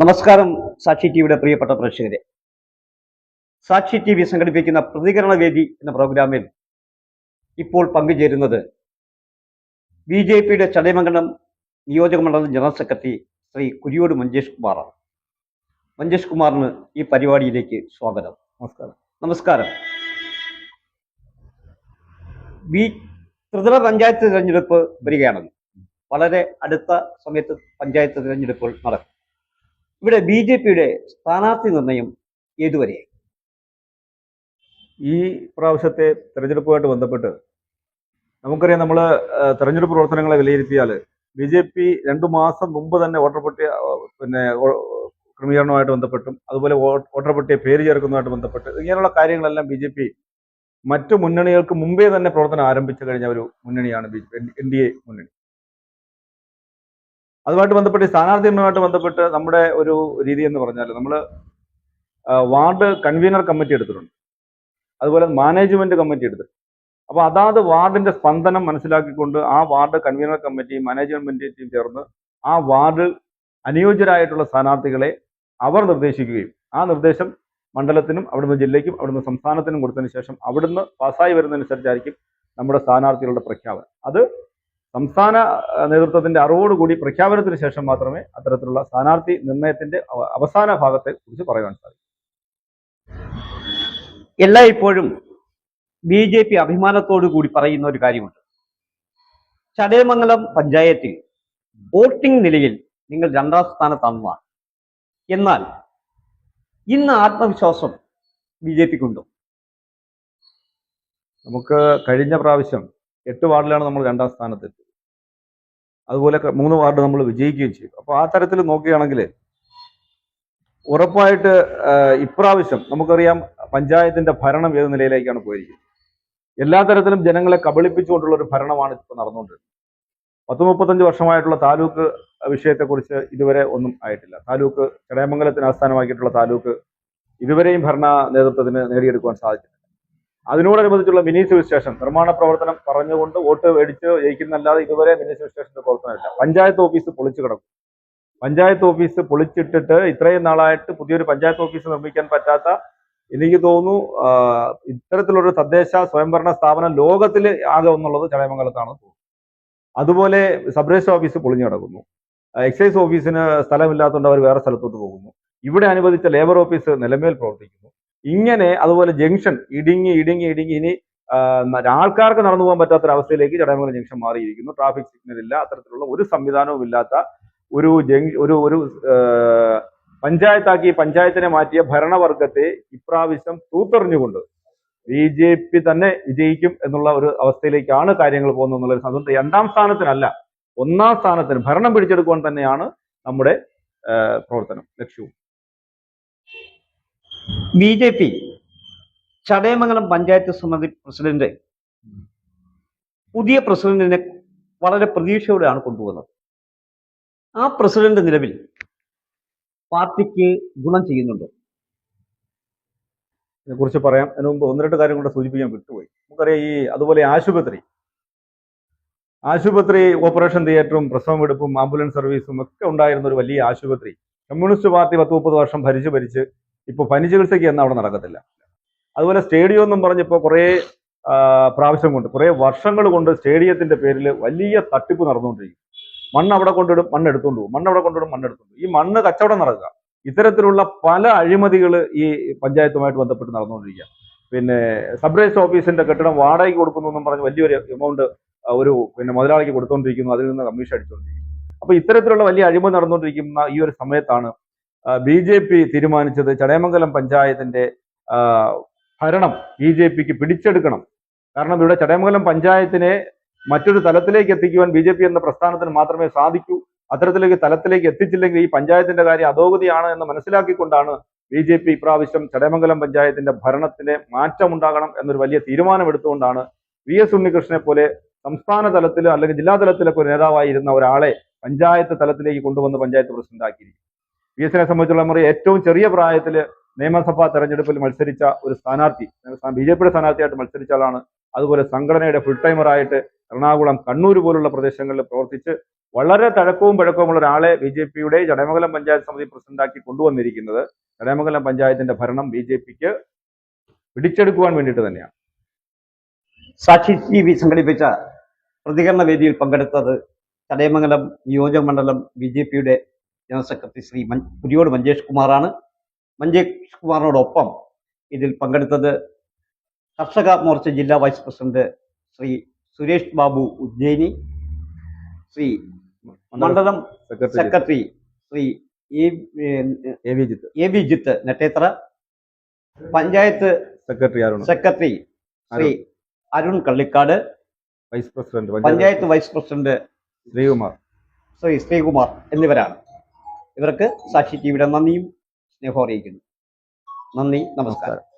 നമസ്കാരം സാക്ഷി ടിവിയുടെ പ്രിയപ്പെട്ട പ്രേക്ഷകരെ. സാക്ഷി ടി വി സംഘടിപ്പിക്കുന്ന പ്രതികരണ വേദി എന്ന പ്രോഗ്രാമിൽ ഇപ്പോൾ പങ്കുചേരുന്നത് ബി ജെ പിയുടെ ചടയമംഗലം നിയോജക മണ്ഡലം ജനറൽ സെക്രട്ടറി ശ്രീ കുരിയോട് മഞ്ജേഷ് കുമാറാണ്. മഞ്ജേഷ് കുമാറിന് ഈ പരിപാടിയിലേക്ക് സ്വാഗതം. നമസ്കാരം. നമസ്കാരം. ബി ത്രിതല പഞ്ചായത്ത് തിരഞ്ഞെടുപ്പ് വരികയാണല്ലോ. വളരെ അടുത്ത സമയത്ത് പഞ്ചായത്ത് തിരഞ്ഞെടുപ്പുകൾ നടക്കും. ഇവിടെ ബി ജെ പിയുടെ സ്ഥാനാർത്ഥി നിർണയം ഏതുവരെ? ഈ പ്രാവശ്യത്തെ തെരഞ്ഞെടുപ്പുമായിട്ട് ബന്ധപ്പെട്ട് നമുക്കറിയാം നമ്മൾ തെരഞ്ഞെടുപ്പ് പ്രവർത്തനങ്ങളെ വിലയിരുത്തിയാൽ ബി ജെ പി രണ്ടു മാസം മുമ്പ് തന്നെ വോട്ടർ പിന്നെ ക്രമീകരണവുമായിട്ട് ബന്ധപ്പെട്ടും അതുപോലെ വോട്ടർ പേര് ചേർക്കുന്നതുമായിട്ട് ബന്ധപ്പെട്ട് ഇങ്ങനെയുള്ള കാര്യങ്ങളെല്ലാം ബി ജെ പി മറ്റു മുന്നണികൾക്ക് മുമ്പേ തന്നെ പ്രവർത്തനം ആരംഭിച്ചു കഴിഞ്ഞ ഒരു മുന്നണിയാണ് എൻ ഡി എ മുന്നണി. അതുമായിട്ട് ബന്ധപ്പെട്ട് സ്ഥാനാർത്ഥിയുമായിട്ട് സ്ഥാനാർത്ഥി ബന്ധപ്പെട്ട് നമ്മുടെ ഒരു രീതി എന്ന് പറഞ്ഞാൽ നമ്മൾ വാർഡ് കൺവീനർ കമ്മിറ്റി എടുത്തിട്ടുണ്ട്. അതുപോലെ മാനേജ്മെന്റ് കമ്മിറ്റി എടുത്തിട്ടുണ്ട്. അപ്പോൾ അതാത് വാർഡിന്റെ സ്പന്ദനം മനസ്സിലാക്കിക്കൊണ്ട് ആ ward convener committee management team ചേർന്ന് ആ വാർഡ് അനുയോജ്യരായിട്ടുള്ള സ്ഥാനാർത്ഥികളെ അവർ നിർദ്ദേശിക്കുകയും ആ നിർദ്ദേശം മണ്ഡലത്തിനും അവിടുന്ന് ജില്ലയ്ക്കും അവിടുന്ന് സംസ്ഥാനത്തിനും കൊടുത്തതിന് ശേഷം അവിടുന്ന് പാസ്സായി വരുന്നതനുസരിച്ചായിരിക്കും നമ്മുടെ സ്ഥാനാർത്ഥികളുടെ പ്രഖ്യാപനം. അത് സംസ്ഥാന നേതൃത്വത്തിന്റെ അറിവോടുകൂടി പ്രഖ്യാപനത്തിന് ശേഷം മാത്രമേ അത്തരത്തിലുള്ള സ്ഥാനാർത്ഥി നിർണയത്തിന്റെ അവസാന ഭാഗത്തെ കുറിച്ച് പറയുവാൻ സാധിക്കൂ. എല്ലായ്പ്പോഴും ബി ജെ പി അഭിമാനത്തോടു കൂടി പറയുന്ന ഒരു കാര്യമുണ്ട്. ചടയമംഗലം പഞ്ചായത്തിൽ വോട്ടിംഗ് നിലയിൽ നിങ്ങൾ രണ്ടാം സ്ഥാനത്താണെന്നാണ്. എന്നാൽ ഇന്ന് ആത്മവിശ്വാസം ബി ജെ പിക്കുണ്ടോ? നമുക്ക് കഴിഞ്ഞ പ്രാവശ്യം എട്ട് വാർഡിലാണ് നമ്മൾ രണ്ടാം സ്ഥാനത്തെത്തിയത്. അതുപോലെ മൂന്ന് വാർഡ് നമ്മൾ വിജയിക്കുകയും ചെയ്തു. അപ്പോൾ ആ തരത്തിൽ നോക്കുകയാണെങ്കിൽ ഉറപ്പായിട്ട് ഇപ്രാവശ്യം നമുക്കറിയാം പഞ്ചായത്തിന്റെ ഭരണം ഏത് നിലയിലേക്കാണ് പോയിരിക്കുന്നത്. എല്ലാ തരത്തിലും ജനങ്ങളെ കബളിപ്പിച്ചുകൊണ്ടുള്ള ഒരു ഭരണമാണ് ഇപ്പോൾ നടന്നുകൊണ്ടിരുന്നത്. പത്ത് മുപ്പത്തഞ്ച് വർഷമായിട്ടുള്ള താലൂക്ക് വിഷയത്തെക്കുറിച്ച് ഇതുവരെ ഒന്നും ആയിട്ടില്ല. താലൂക്ക് ചടയമംഗലത്തിന് ആസ്ഥാനമാക്കിയിട്ടുള്ള താലൂക്ക് ഇതുവരെയും ഭരണ നേതൃത്വത്തിന് നേടിയെടുക്കുവാൻ സാധിച്ചിട്ടില്ല. അതിനോടനുബന്ധിച്ചുള്ള മിനി സിവിൽ സ്റ്റേഷൻ നിർമ്മാണ പ്രവർത്തനം പറഞ്ഞുകൊണ്ട് വോട്ട് മേടിച്ച് ജയിക്കുന്നല്ലാതെ ഇതുവരെ മിനി സിവിൽ സ്റ്റേഷന്റെ പ്രവർത്തനമില്ല. പഞ്ചായത്ത് ഓഫീസ് പൊളിച്ചു കിടക്കും. പഞ്ചായത്ത് ഓഫീസ് പൊളിച്ചിട്ടിട്ട് ഇത്രയും നാളായിട്ട് പുതിയൊരു പഞ്ചായത്ത് ഓഫീസ് നിർമ്മിക്കാൻ പറ്റാത്ത എനിക്ക് തോന്നുന്നു ഇത്തരത്തിലൊരു തദ്ദേശ സ്വയംഭരണ സ്ഥാപനം ലോകത്തിൽ ആകെ എന്നുള്ളത് ചടയമംഗലത്താണ് അതുപോലെ സബ് രജിസ്റ്റർ ഓഫീസ് പൊളിഞ്ഞു കിടക്കുന്നു. എക്സൈസ് ഓഫീസിന് സ്ഥലമില്ലാത്തതുകൊണ്ട് അവർ വേറെ സ്ഥലത്തോട്ട് പോകുന്നു. ഇവിടെ അനുവദിച്ച ലേബർ ഓഫീസ് നിലമേൽ പ്രവർത്തിക്കുന്നു. ഇങ്ങനെ അതുപോലെ ജംഗ്ഷൻ ഇടുങ്ങി ഇടുങ്ങി ഇടുങ്ങി ഇനി ആൾക്കാർക്ക് നടന്നു പോകാൻ പറ്റാത്തൊരവസ്ഥയിലേക്ക് ചടയമംഗലം ജംഗ്ഷൻ മാറിയിരിക്കുന്നു. ട്രാഫിക് സിഗ്നൽ ഇല്ല അത്തരത്തിലുള്ള ഒരു സംവിധാനവും ഇല്ലാത്ത ഒരു ജംഗ് ഒരു ഒരു പഞ്ചായത്താക്കി പഞ്ചായത്തിനെ മാറ്റിയ ഭരണവർഗത്തെ ഇപ്രാവശ്യം തൂത്തെറിഞ്ഞുകൊണ്ട് ബി ജെ പി തന്നെ വിജയിക്കും എന്നുള്ള ഒരു അവസ്ഥയിലേക്കാണ് കാര്യങ്ങൾ പോകുന്നത് ഒരു അതുകൊണ്ട് രണ്ടാം സ്ഥാനത്തിനല്ല ഒന്നാം സ്ഥാനത്തിന് ഭരണം പിടിച്ചെടുക്കുവാൻ തന്നെയാണ് നമ്മുടെ പ്രവർത്തനം ലക്ഷ്യവും. B J P Chadayamangalam panchayat സമിതി പ്രസിഡന്റ് പുതിയ പ്രസിഡന്റിനെ വളരെ പ്രതീക്ഷയോടെയാണ് കൊണ്ടുവന്നത് ആ പ്രസിഡന്റ് നിലവിൽ പാർട്ടിക്ക് ഗുണം ചെയ്യുന്നുണ്ടോ? ഇതിനെക്കുറിച്ച് പറയാം അതിനു മുമ്പ് ഒന്ന് രണ്ട് കാര്യം കൂടെ സൂചിപ്പിക്കാൻ വിട്ടുപോയി. നമുക്കറിയാം ഈ അതുപോലെ ആശുപത്രി ആശുപത്രി ഓപ്പറേഷൻ തിയേറ്ററും പ്രസവമെടുപ്പും ആംബുലൻസ് സർവീസും ഒക്കെ ഉണ്ടായിരുന്ന ഒരു വലിയ ആശുപത്രി. കമ്മ്യൂണിസ്റ്റ് പാർട്ടി പത്ത് മുപ്പത് വർഷം ഭരിച്ച് ഭരിച്ച് ഇപ്പോൾ പനി ചികിത്സയ്ക്ക് എന്ന് അവിടെ നടക്കത്തില്ല. അതുപോലെ സ്റ്റേഡിയം എന്നും പറഞ്ഞ് ഇപ്പോൾ കുറേ പ്രാവശ്യം കൊണ്ട് കുറേ വർഷങ്ങൾ കൊണ്ട് സ്റ്റേഡിയത്തിന്റെ പേരിൽ വലിയ തട്ടിപ്പ് നടന്നുകൊണ്ടിരിക്കും. മണ്ണ് അവിടെ കൊണ്ടിടും മണ്ണ് എടുത്തുകൊണ്ട് പോകും. മണ്ണ് അവിടെ കൊണ്ടിടും മണ്ണ് എടുത്തുകൊണ്ട് ഈ മണ്ണ് കച്ചവടം നടക്കുക. ഇത്തരത്തിലുള്ള പല അഴിമതികൾ ഈ പഞ്ചായത്തുമായിട്ട് ബന്ധപ്പെട്ട് നടന്നുകൊണ്ടിരിക്കുക. പിന്നെ സബ് രജിസ്റ്റർ ഓഫീസിന്റെ കെട്ടിടം വാടകയ്ക്ക് കൊടുക്കുന്നു എന്നും പറഞ്ഞ് വലിയൊരു എമൗണ്ട് ഒരു പിന്നെ മുതലാളിക്ക് കൊടുത്തുകൊണ്ടിരിക്കുന്നു അതിൽ നിന്ന് കമ്മീഷൻ അടിച്ചുകൊണ്ടിരിക്കുന്നു അപ്പൊ ഇത്തരത്തിലുള്ള വലിയ അഴിമതി നടന്നുകൊണ്ടിരിക്കുന്ന ഈ ഒരു സമയത്താണ് ബി ജെ പി തീരുമാനിച്ചത് ചടയമംഗലം പഞ്ചായത്തിന്റെ ഭരണം ബി ജെ പിക്ക് പിടിച്ചെടുക്കണം. കാരണം ഇവിടെ ചടയമംഗലം പഞ്ചായത്തിനെ മറ്റൊരു തലത്തിലേക്ക് എത്തിക്കുവാൻ ബി ജെ പി എന്ന പ്രസ്ഥാനത്തിന് മാത്രമേ സാധിക്കൂ. അത്തരത്തിലേക്ക് തലത്തിലേക്ക് എത്തിച്ചില്ലെങ്കിൽ ഈ പഞ്ചായത്തിന്റെ കാര്യം അധോഗതിയാണ് എന്ന് മനസ്സിലാക്കിക്കൊണ്ടാണ് ബി ജെ പി ഇപ്രാവശ്യം ചടയമംഗലം പഞ്ചായത്തിന്റെ ഭരണത്തിന് മാറ്റമുണ്ടാകണം എന്നൊരു വലിയ തീരുമാനമെടുത്തുകൊണ്ടാണ് വി എസ് ഉണ്ണികൃഷ്ണനെ പോലെ സംസ്ഥാന തലത്തിലോ അല്ലെങ്കിൽ ജില്ലാ തലത്തിലൊക്കെ ഒരു നേതാവായിരുന്ന ഒരാളെ പഞ്ചായത്ത് തലത്തിലേക്ക് കൊണ്ടുവന്ന് പഞ്ചായത്ത് പ്രസിഡന്റ് ആക്കിയിരിക്കും വി എസിനെ സംബന്ധിച്ചുള്ള മുറി ഏറ്റവും ചെറിയ പ്രായത്തിൽ നിയമസഭാ തെരഞ്ഞെടുപ്പിൽ മത്സരിച്ച ഒരു സ്ഥാനാർത്ഥി ബി ജെ പിയുടെ സ്ഥാനാർത്ഥിയായിട്ട് മത്സരിച്ച ആളാണ്. അതുപോലെ സംഘടനയുടെ ഫുൾ ടൈമറായിട്ട് എറണാകുളം കണ്ണൂർ പോലുള്ള പ്രദേശങ്ങളിൽ പ്രവർത്തിച്ച് വളരെ തഴക്കവും പഴക്കവുമുള്ള ഒരാളെ ബി ജെ പിയുടെ ജടമംഗലം പഞ്ചായത്ത് സമിതി പ്രസിഡന്റാക്കി കൊണ്ടുവന്നിരിക്കുന്നത് ജടമംഗലം പഞ്ചായത്തിന്റെ ഭരണം ബി ജെ പിക്ക് പിടിച്ചെടുക്കുവാൻ വേണ്ടിയിട്ട് തന്നെയാണ്. സാക്ഷി ടി വി സംഘടിപ്പിച്ച പ്രതികരണ വേദിയിൽ പങ്കെടുത്തത് ചടയമംഗലം നിയോജക മണ്ഡലം ബി ജെ പിയുടെ ജനറൽ സെക്രട്ടറി ശ്രീ മൻ പുരിയോട് മഞ്ചേഷ് കുമാറാണ്. മഞ്ജേഷ് കുമാറിനോടൊപ്പം ഇതിൽ പങ്കെടുത്തത് കർഷക മോർച്ച ജില്ലാ വൈസ് പ്രസിഡന്റ് ശ്രീ സുരേഷ് ബാബു ഉജ്ജയിനി ശ്രീ മണ്ഡലം secretary Shri A V Jith. Nettethara panchayat secretary secretary Shri Arun Kallikkad vice president panchayat vice president Sreekumar. Shri Sreekumar എന്നിവരാണ്. ഇവർക്ക് സാക്ഷി ടിവിയുടെ നന്ദിയും സ്നേഹവും അറിയിക്കുന്നു. നന്ദി നമസ്കാരം.